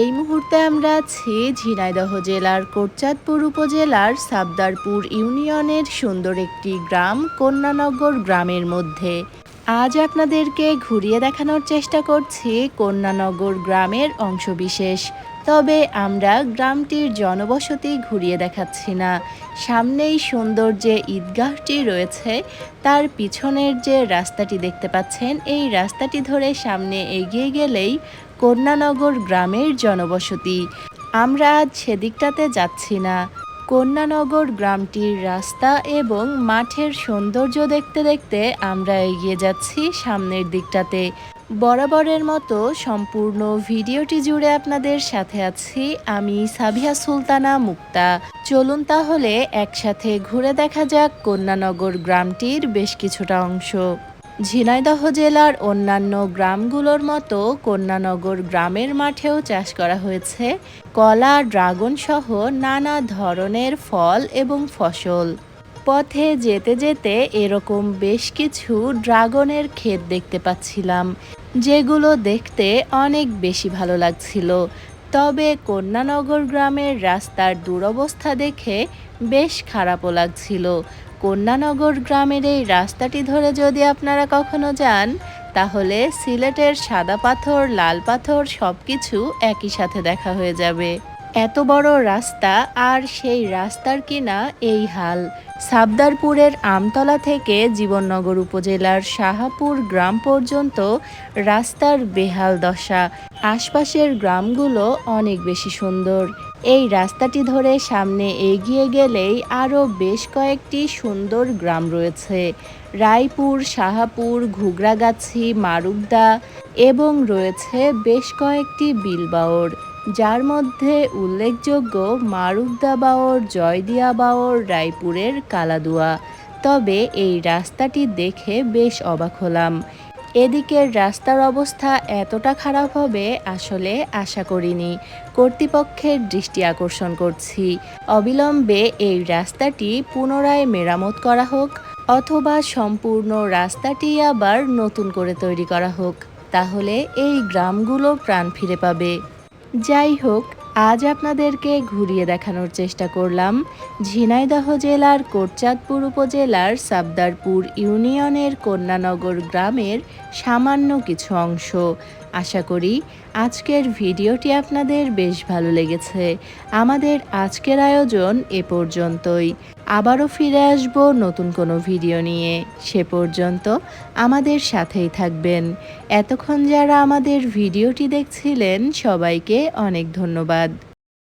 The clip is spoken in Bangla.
এই মুহূর্তে আমরা আছি ঝিনাইদহ জেলার কোটচাঁদপুর উপজেলার সাবদারপুর ইউনিয়নের সুন্দর একটি গ্রাম, কন্যানগর গ্রামের মধ্যে। আজ আপনাদেরকে ঘুরিয়ে দেখানোর চেষ্টা করছি কন্যানগর গ্রামের অংশবিশেষ। তবে আমরা গ্রামটির জনবসতি ঘুরিয়ে দেখাচ্ছি না। সামনেই সুন্দর যে ঈদগাহটি রয়েছে, তার পিছনের যে রাস্তাটি দেখতে পাচ্ছেন, এই রাস্তাটি ধরে সামনে এগিয়ে গেলেই কন্যানগর গ্রামের জনবসতি। আমরা আজ সেদিকটাতে যাচ্ছি না। কন্যানগর গ্রামটির রাস্তা এবং মাঠের সৌন্দর্য দেখতে দেখতে আমরা এগিয়ে যাচ্ছি সামনের দিকটাতে। বরাবরের মতো সম্পূর্ণ ভিডিওটি জুড়ে আপনাদের সাথে আছি আমি সাবিয়া সুলতানা মুক্তা। চলুন তাহলে একসাথে ঘুরে দেখা যাক কন্যানগর গ্রামটির বেশ কিছুটা অংশ। ঝিনাইদহ জেলার অন্যান্য গ্রামগুলোর মতো কন্যানগর গ্রামের মাঠেও চাষ করা হয়েছে। কলা, ড্রাগন সহ নানা ধরনের ফল এবং ফসল। পথে যেতে যেতে এরকম বেশ কিছু ড্রাগনের ক্ষেত দেখতে পাচ্ছিলাম, যেগুলো দেখতে অনেক বেশি ভালো লাগছিল। তবে কন্যানগর গ্রামের রাস্তার দুরবস্থা দেখে বেশ খারাপও লাগছিল। কন্যানগর গ্রামের এই রাস্তাটি ধরে যদি আপনারা কখনো যান, তাহলে সিলেটের সাদা পাথর, লাল পাথর সব কিছু একই সাথে দেখা হয়ে যাবে। এত বড় রাস্তা আর সেই রাস্তার কিনা এই হাল। সাবদারপুরের আমতলা থেকে জীবননগর উপজেলার শাহাপুর গ্রাম পর্যন্ত রাস্তার বেহাল দশা। আশপাশের গ্রামগুলো অনেক বেশি সুন্দর। এই রাস্তাটি ধরে সামনে এগিয়ে গেলেই আরও বেশ কয়েকটি সুন্দর গ্রাম রয়েছে। রায়পুর, শাহাপুর, ঘুগরাগাছি মারুকদা এবং রয়েছে বেশ কয়েকটি বিলবাওর, যার মধ্যে উল্লেখযোগ্য মারুকদা বাওর, জয়দিয়া বাওর, রায়পুরের কালাদুয়া। তবে এই রাস্তাটি দেখে বেশ অবাক হলাম। এদিকের রাস্তার অবস্থা এতটা খারাপ হবে আসলে আশা করিনি। কর্তৃপক্ষের দৃষ্টি আকর্ষণ করছি। অবিলম্বে এই রাস্তাটি পুনরায় মেরামত করা হোক, অথবা সম্পূর্ণ রাস্তাটি আবার নতুন করে তৈরি করা হোক। তাহলে এই গ্রামগুলো প্রাণ ফিরে পাবে। যাই হোক আজ আপনাদেরকে ঘুরিয়ে দেখানোর চেষ্টা করলাম ঝিনাইদহ জেলার কোটচাঁদপুর উপজেলার সাবদারপুর ইউনিয়নের কন্যানগর গ্রামের সামান্য কিছু অংশ। আশা করি আজকের ভিডিওটি আপনাদের বেশ ভালো লেগেছে। আমাদের আজকের আয়োজন এ পর্যন্তই। আবারও ফিরে আসব নতুন কোনো ভিডিও নিয়ে। সে পর্যন্ত আমাদের সাথেই থাকবেন। এতক্ষণ যারা আমাদের ভিডিওটি দেখছিলেন, সবাইকে অনেক ধন্যবাদ।